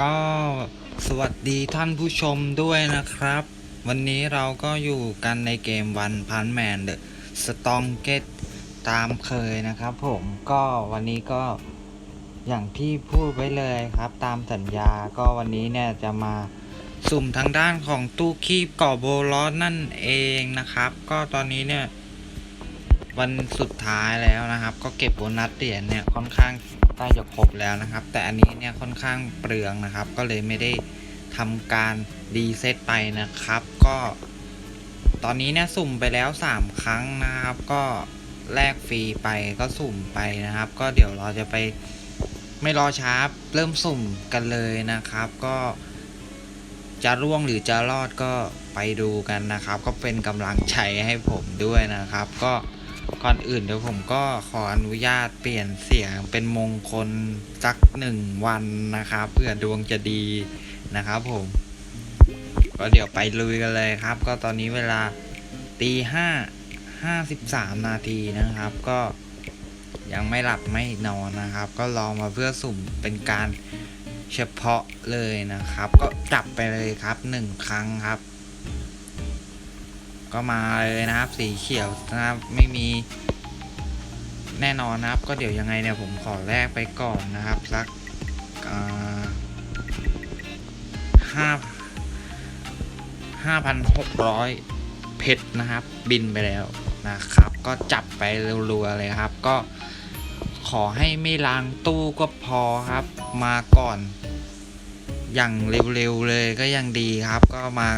ก็สวัสดีท่านผู้ชมด้วยนะครับ วันนี้เราก็อยู่กันในเกมวันพันแมนเดอะสตองเกตตามเคยนะครับผมก็วันนี้ก็อย่างที่พูดไว้เลยครับ ตามสัญญาก็วันนี้เนี่ยจะมาสุ่มทางด้านของตู้คีบก่อโบลอสนั่นเองนะครับ ก็ตอนนี้เนี่ย วันสุดท้ายแล้วนะครับ ก็เก็บโบนัสเหรียญเนี่ยค่อนข้างใกล้จะครบแล้วนะครับ แต่อันนี้เนี่ยค่อนข้างเปลืองนะครับ ก็เลยไม่ได้ทำการรีเซ็ตไปนะครับ ก็ ตอนนี้เนี่ยสุ่มไปแล้ว 3 ครั้งนะครับ ก็แลกฟรีไปก็สุ่มไปนะครับ ก็เดี๋ยวเราจะไปไม่รอช้าเริ่มสุ่มกันเลยนะครับ ก็จะร่วงหรือจะรอดก็ไปดูกันนะครับ ก็เป็นกำลังใจให้ผมด้วยนะครับ ก็ ก่อนอื่นเดี๋ยวผมก็ขออนุญาตเปลี่ยนเสียงเป็นมงคลสักหนึ่งวันนะครับ เพื่อดวงจะดีนะครับผม ก็เดี๋ยวไปลุยกันเลยครับ ก็ตอนนี้เวลาตีห้าห้าสิบสามนาทีนะครับ ก็ยังไม่หลับไม่นอนนะครับ ก็รองมาเพื่อสุ่มเป็นการเฉพาะเลยนะครับ ก็จับไปเลยครับหนึ่งครั้งครับ ก็มาเลยนะครับ สีเขียวนะครับไม่มีแน่นอนนะครับ ก็เดี๋ยวยังไงเนี่ยผมขอแลกไปก่อนนะครับสักอ่าห้า5,600เพชรนะครับ บินไปแล้วนะครับ ก็จับไปรัวๆเลยครับ ก็ขอให้ไม่ล้างตู้ก็พอครับ มาก่อนอย่างเร็วๆเลยก็ยังดีครับ ก็มา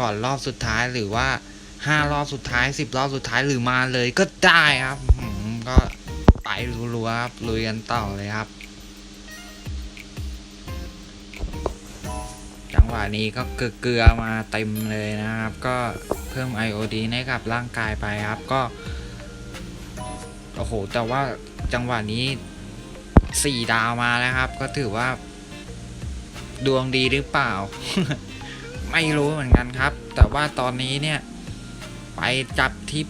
ก่อนรอบสุดท้ายหรือว่า 5รอบสุดท้าย10รอบสุดท้ายหรือมาเลยก็ได้ครับก็ไปรัวๆครับลุยกันต่อเลยครับ จังหวะนี้ก็เกลือมาเต็มเลยนะครับ ก็เพิ่ม IOD ให้กับร่างกายไปครับก็โอ้โห แต่ว่าจังหวะนี้4ดาวมาแล้วครับ ก็ถือว่า ดวงดีหรือเปล่า ไม่รู้เหมือนกันครับ แต่ว่าตอนนี้เนี่ย ไปจับที่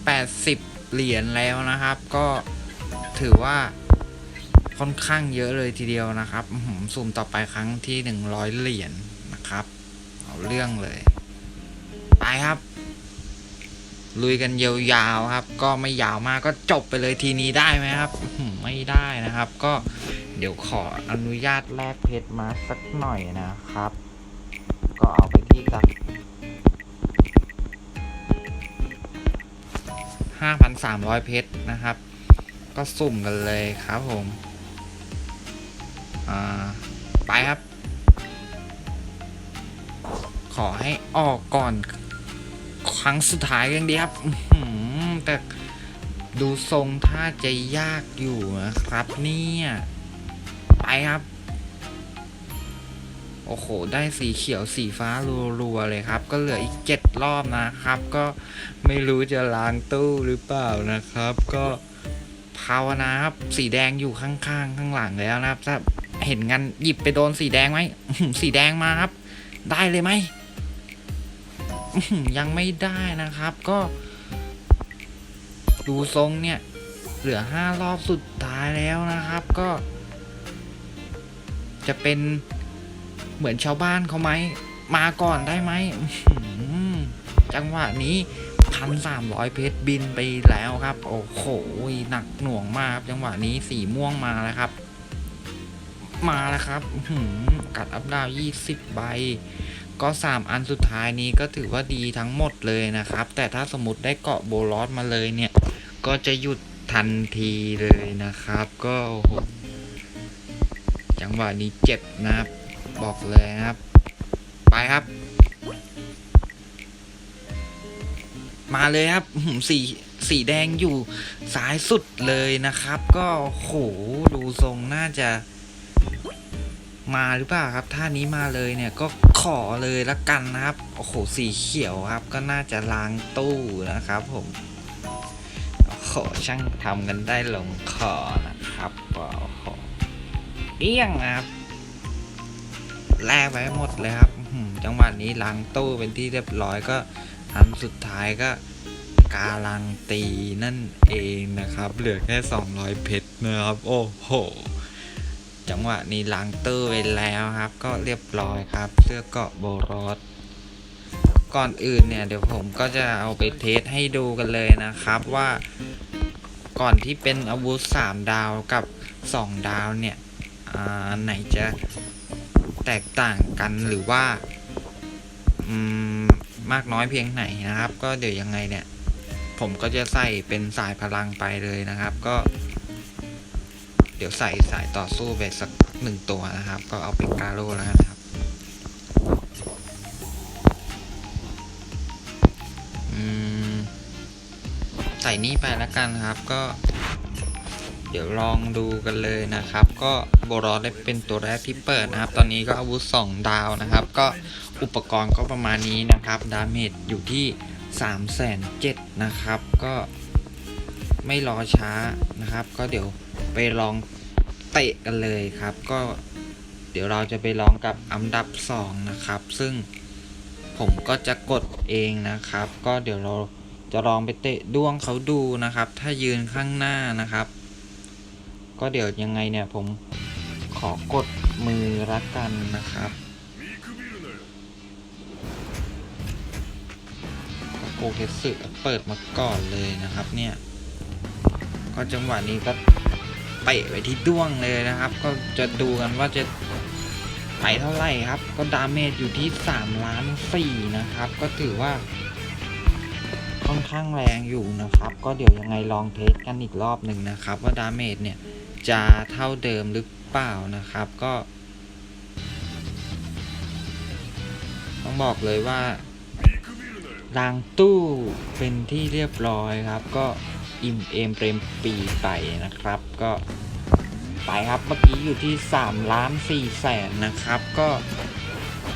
80 เหรียญแล้วนะครับ ก็ถือว่าค่อนข้างเยอะเลยทีเดียวนะครับอื้อหือสุ่มต่อไปครั้งที่ 100 เหรียญนะครับ เอาเรื่องเลย ไปครับ ลุยกันยาวๆครับ ก็ไม่ยาวมากก็จบไปเลยทีนี้ได้ไหมครับไม่ได้นะครับ ก็เดี๋ยวขออนุญาตแลกเพชรมาสักหน่อยนะครับ ก็เอาไปที่สัก 5,300 เพชรนะครับ ก็สุ่มกันเลยครับผม ไปครับ ขอให้ออกก่อน ครั้งสุดท้ายยังดีครับ แต่ดูทรงถ้าจะยากอยู่นะครับเนี่ย ไปครับ โอ้โห ได้สีเขียวสีฟ้ารัวๆเลยครับ ก็เหลืออีกเจ็ดรอบนะครับ ก็ไม่รู้จะล้างตู้หรือเปล่านะครับ ก็ภาวนาครับ สีแดงอยู่ข้างๆ ข้างหลังแล้วนะครับ ถ้าเห็นกันหยิบไปโดนสีแดงไหม สีแดงมาครับ ได้เลยไหม ยังไม่ได้นะครับ ก็ ดูทรงเนี่ย เหลือห้ารอบสุดท้ายแล้วนะครับ ก็ จะเป็น เหมือนชาวบ้านเขาไหม มาก่อนได้ไหมจังหวะนี้พันสามร้อยเพชรบินไปแล้วครับ โอ้โหหนักหน่วงมากครับจังหวะนี้สีม่วงมาแล้วครับ มาแล้วครับหือกัดอัพดาวยี่สิบใบ ก็ 3 อันสุดท้ายนี้ก็ถือว่าดีทั้งหมดเลยนะครับ แต่ถ้าสมมติได้เกาะโบลอสมาเลยเนี่ย ก็จะหยุดทันทีเลยนะครับ ก็โอ้โหจังหวะนี้เจ็บนะครับ บอกเลยครับ ไปครับ มาเลยครับหือสีสีแดงอยู่ซ้ายสุดเลยนะครับ ก็โหดูทรงน่าจะมาหรือเปล่าครับ ท่านี้มาเลยเนี่ยก็ขอเลยละกันนะครับ โอ้โห สีเขียวครับ ก็น่าจะล้างตู้นะครับ ผมโอ้โหช่างทำกันได้ลงคอนะครับโอ้โหเอี้ยงนะครับ แลกไปหมดเลยครับจังหวะนี้ล้างตู้เป็นที่เรียบร้อยก็อันสุดท้ายก็การันตีนั่นเองนะครับ เหลือแค่ 200 เพชรนะครับ โอ้โห จังหวะนี้ล้างตู้ไปแล้วครับ ก็เรียบร้อยครับ เสื้อเกาะโบรสก่อนอื่นเนี่ย เดี๋ยวผมก็จะเอาไปเทสให้ดูกันเลยนะครับว่าก่อนที่เป็นอาวุธ 3 ดาวกับ 2 ดาวเนี่ยอ่าอันไหนจะ แตกต่างกันหรือว่า อืม มากน้อยเพียงไหนนะครับ ก็เดี๋ยวยังไงเนี่ย ผมก็จะใส่เป็นสายพลังไปเลยนะครับ ก็ เดี๋ยวใส่สายต่อสู้ไปสักหนึ่งตัวนะครับ ก็เอาเป็นกาโร่แล้วนะครับ อืม ใส่นี่ไปแล้วกันครับ ก็ เดี๋ยวลองดูกันเลยนะครับ ก็โบรอสได้เป็นตัวแรกที่เปิดนะครับ ตอนนี้ก็อาวุธ 2 ดาวนะครับ ก็อุปกรณ์ก็ประมาณนี้นะครับ ดาเมจอยู่ที่3ามแสนเนะครับ ก็ไม่รอช้านะครับ ก็เดี๋ยวไปลองเตะกันเลยครับ ก็เดี๋ยวเราจะไปลองกับอันดับ 2 นะครับ ซึ่งผมก็จะกดเองนะครับ ก็เดี๋ยวเราจะลองไปเตะด้วงเขาดูนะครับ ถ้ายืนข้างหน้านะครับ ก็เดี๋ยวยังไงเนี่ยผมขอกดมือละกันนะครับก็โปเกสึเปิดมาก่อนเลยนะครับเนี่ย ก็จังหวะนี้ก็เตะไปที่ด้วงเลยนะครับ ก็จะดูกันว่าจะไปเท่าไหร่ครับ ก็ดาเมจอยู่ที่3ล้าน4นะครับ ก็ถือว่าค่อนข้างแรงอยู่นะครับ ก็เดี๋ยวยังไงลองเทสกันอีกรอบหนึ่งนะครับ ว่าดาเมจเนี่ย จะเท่าเดิมหรือเปล่านะครับก็ ต้องบอกเลยว่ารางตู้เป็นที่เรียบร้อยครับ ก็อิ่มเอมเปรมปีไปนะครับ ก็ไปครับเมื่อกี้อยู่ที่3ล้าน4แสนนะครับ ก็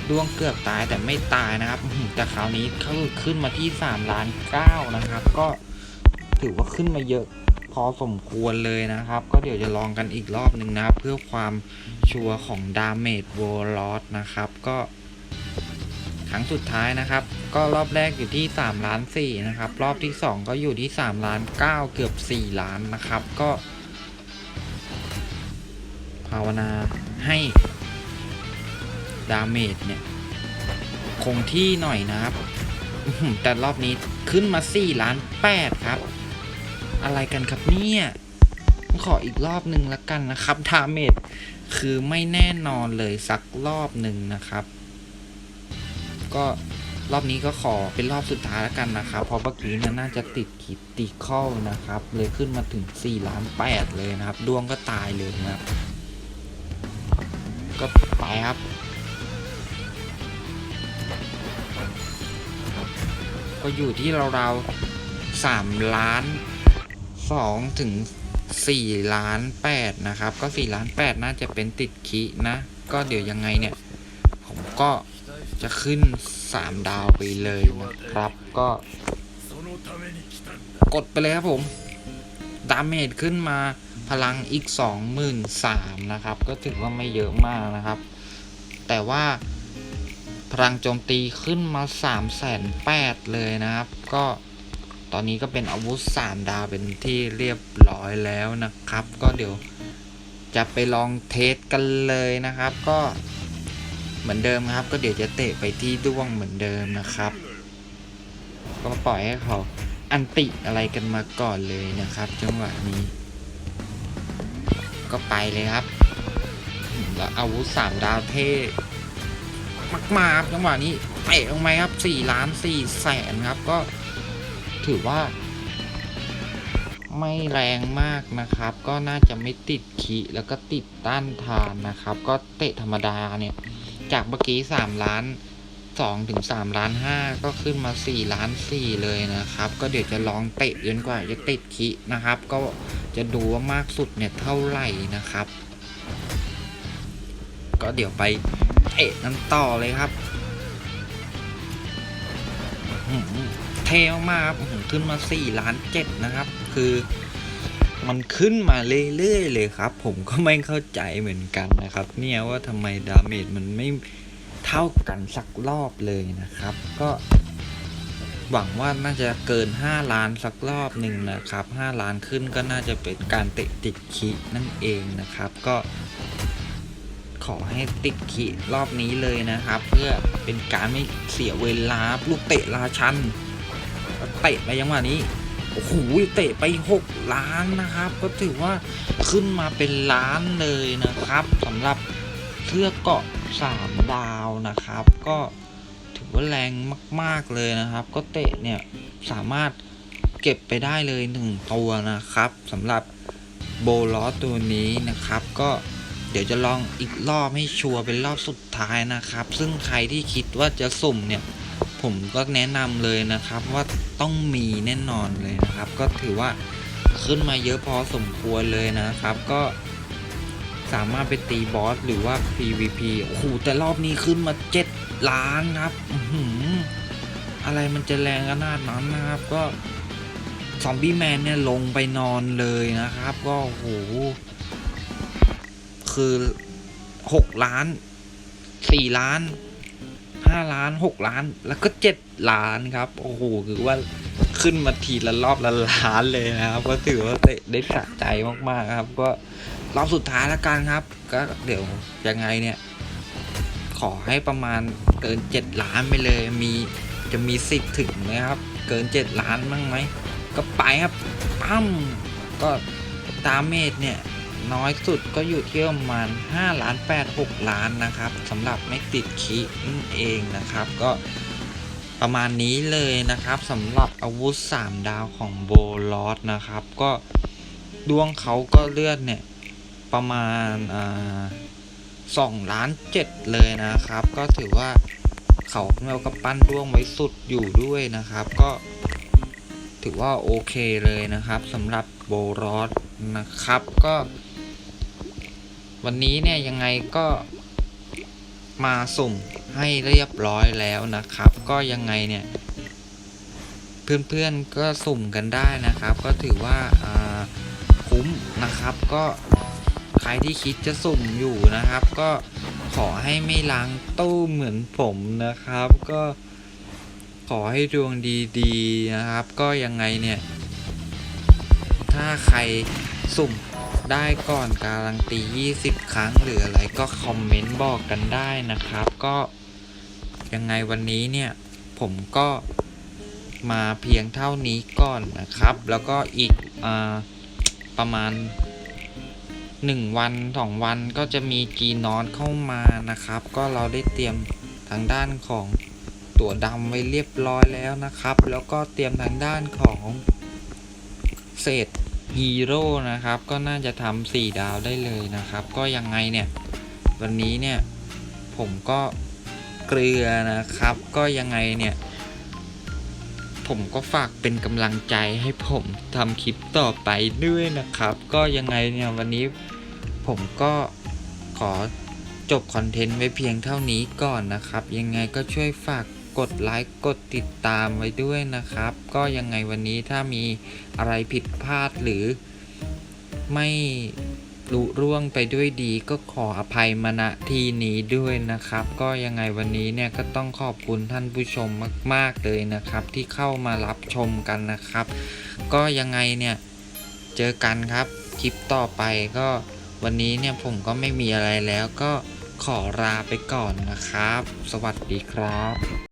ดวงเกือบตายแต่ไม่ตายนะครับแต่คราวนี้เขาขึ้นมาที่3ล้าน9นะครับ ก็ถือว่าขึ้นมาเยอะ พอสมควรเลยนะครับ ก็เดี๋ยวจะลองกันอีกรอบหนึ่งนะครับ เพื่อความชัวร์ของดาเมจวอลลอสนะครับก็ครั้งสุดท้ายนะครับ ก็รอบแรกอยู่ที่3ล้าน4นะครับ รอบที่ 2 ก็อยู่ที่3ล้าน9เกือบ 4 ล้านนะครับ ก็ ภาวนาให้ดาเมจเนี่ยคงที่หน่อยนะครับ แต่รอบนี้ขึ้นมา 4 ล้าน 8 ครับ อะไรกันครับเนี่ยขออีกรอบหนึ่งละกันนะครับดาเมจคือไม่แน่นอนเลยสักรอบหนึ่งนะครับ ก็รอบนี้ก็ขอเป็นรอบสุดท้ายแล้วกันนะครับเพราะเมื่อกี้เนี่ยน่าจะติดคิดติคอลนะครับ เลยขึ้นมาถึง4ล้าน8เลยนะครับ ดวงก็ตายเลยนะครับ ก็ไปครับก็อยู่ที่เราๆสามล้าน สองถึงสี่ล้านแปดนะครับ ก็สี่ล้านแปดน่าจะเป็นติดคีนะ ก็เดี๋ยวยังไงเนี่ย ผมก็จะขึ้นสามดาวไปเลยนะครับ ก็ กดไปเลยครับผม ดาเมจขึ้นมาพลังอีก 23,000นะครับ ก็ถือว่าไม่เยอะมากนะครับ แต่ว่าพลังโจมตีขึ้นมา3 8 0 0 0เลยนะครับ ก็ ตอนนี้ก็เป็นอาวุธ 3 ดาวเป็นที่เรียบร้อยแล้วนะครับ ก็เดี๋ยวจะไปลองเทสกันเลยนะครับ ก็เหมือนเดิมครับ ก็เดี๋ยวจะเตะไปที่ด้วงเหมือนเดิมนะครับ ก็ปล่อยให้เขาอันติอะไรกันมาก่อนเลยนะครับ จังหวะนี้ ก็ไปเลยครับ แล้วอาวุธสามดาวเท่มากๆจังหวะนี้เตะลงไปครับสี่ล้านสี่แสนครับก็ ถือว่า ไม่แรงมากนะครับ ก็น่าจะไม่ติดขีแล้วก็ติดต้านทานนะครับ ก็เตะธรรมดาเนี่ย จากเมื่อกี้สามล้านสองถึงสามล้านห้าก็ขึ้นมาสี่ล้านสี่เลยนะครับ ก็เดี๋ยวจะลองเตะจนกว่าจะติดขีนะครับ ก็จะดูว่ามากสุดเนี่ยเท่าไหร่นะครับ ก็เดี๋ยวไปเตะนั้นต่อเลยครับ อื้อหือ เท่มากครับขึ้นมา4ล้านเจ็ดนะครับ คือมันขึ้นมาเรื่อยๆเลยครับ ผมก็ไม่เข้าใจเหมือนกันนะครับ เนี่ยว่าทำไมดาเมจมันไม่เท่ากันสักรอบเลยนะครับ ก็หวังว่าน่าจะเกิน 5 ล้านสักรอบหนึ่งนะครับ 5 ล้านขึ้นก็น่าจะเป็นการเตะติดคินั่นเองนะครับ ก็ขอให้ติดขีรอบนี้เลยนะครับ เพื่อเป็นการไม่เสียเวลาลูกเตะราชัน เตะไปยังหวะนี้โอ้โหเตะไป 6 ล้านนะครับ ก็ถือว่าขึ้นมาเป็นล้านเลยนะครับสำหรับเสื้อเกาะ3ดาวนะครับ ก็ถือว่าแรงมาก ๆเลยนะครับ ก็เตะเนี่ยสามารถเก็บไปได้เลย 1 ตัวนะครับสำหรับโบลอตัวนี้นะครับ ก็เดี๋ยวจะลองอีกรอบให้ชัวร์เป็นรอบสุดท้ายนะครับ ซึ่งใครที่คิดว่าจะสุ่มเนี่ย ผมก็แนะนำเลยนะครับว่า ต้องมีแน่นอนเลยนะครับ ก็ถือว่าขึ้นมาเยอะพอสมควรเลยนะครับ ก็สามารถไปตีบอสหรือว่า PVP โอ้โหแต่รอบนี้ขึ้นมา 7 ล้านครับอะไรมันจะแรงขนาดนั้นนะครับ ก็ซอมบี้แมนเนี่ยลงไปนอนเลยนะครับ ก็โอ้โหคือ 6 ล้าน 4 ล้าน ห้าล้านหกล้าน แล้วก็เจ็ดล้านครับ โอ้โห คือว่าขึ้นมาทีละรอบละล้านเลยนะครับ ก็ถือว่าได้ได้สะใจมากๆครับ ก็รอบสุดท้ายแล้วกันครับ ก็เดี๋ยวยังไงเนี่ย ขอให้ประมาณเกินเจ็ดล้านไปเลย มีจะมีสิทธิ์ถึงไหมครับ เกินเจ็ดล้านบ้างไหม ก็ไปครับปั้มก็ตามเมตรเนี่ย น้อยสุดก็อยู่ที่ประมาณ5ล้าน8 6 ล้านนะครับสำหรับไม่ติดคีนั่นเองนะครับ ก็ประมาณนี้เลยนะครับสำหรับอาวุธ 3 ดาวของโบลอสนะครับ ก็ดวงเขาก็เลือดเนี่ย ประมาณอ่าสองล้านเจ็ดเลยนะครับ ก็ถือว่าเขาเราก็ปั้นดวงไว้สุดอยู่ด้วยนะครับ ก็ถือว่าโอเคเลยนะครับสำหรับโบลอสนะครับ ก็ วันนี้เนี่ยยังไงก็มาสุ่มให้เรียบร้อยแล้วนะครับ ก็ยังไงเนี่ย เพื่อนๆก็สุ่มกันได้นะครับ ก็ถือว่าาคุ้มนะครับ ก็ใครที่คิดจะสุ่มอยู่นะครับ ก็ขอให้ไม่ล้างตู้เหมือนผมนะครับ ก็ขอให้ดวงดีๆนะครับ ก็ยังไงเนี่ย ถ้าใครสุ่ม ได้ก่อนการันตี 20 ครั้งหรืออะไรก็คอมเมนต์บอกกันได้นะครับ ก็ยังไงวันนี้เนี่ยผมก็มาเพียงเท่านี้ก่อนนะครับ แล้วก็อีกอประมาณ 1 วัน 2 วันก็จะมีจีนอนเข้ามานะครับ ก็เราได้เตรียมทางด้านของตัวดำไว้เรียบร้อยแล้วนะครับ แล้วก็เตรียมทางด้านของเศษ ฮีโร่นะครับ ก็น่าจะทำสี่ดาวได้เลยนะครับ ก็ยังไงเนี่ย วันนี้เนี่ย ผมก็เกลือนะครับ ก็ยังไงเนี่ย ผมก็ฝากเป็นกำลังใจให้ผมทำคลิปต่อไปด้วยนะครับ ก็ยังไงเนี่ยวันนี้ผมก็ขอจบคอนเทนต์ไว้เพียงเท่านี้ก่อนนะครับ ยังไงก็ช่วยฝาก กดไลค์กดติดตามไว้ด้วยนะครับ ก็ยังไงวันนี้ถ้ามีอะไรผิดพลาดหรือไม่ลุร่วงไปด้วยดีก็ขออภัยมาณที่นี้ด้วยนะครับ ก็ยังไงวันนี้เนี่ยก็ต้องขอบคุณท่านผู้ชมมาก ๆ เลยนะครับ ที่เข้ามารับชมกันนะครับ ก็ยังไงเนี่ยเจอกันครับคลิปต่อไปก็วันนี้เนี่ยผมก็ไม่มีอะไรแล้วก็ขอลาไปก่อนนะครับ สวัสดีครับ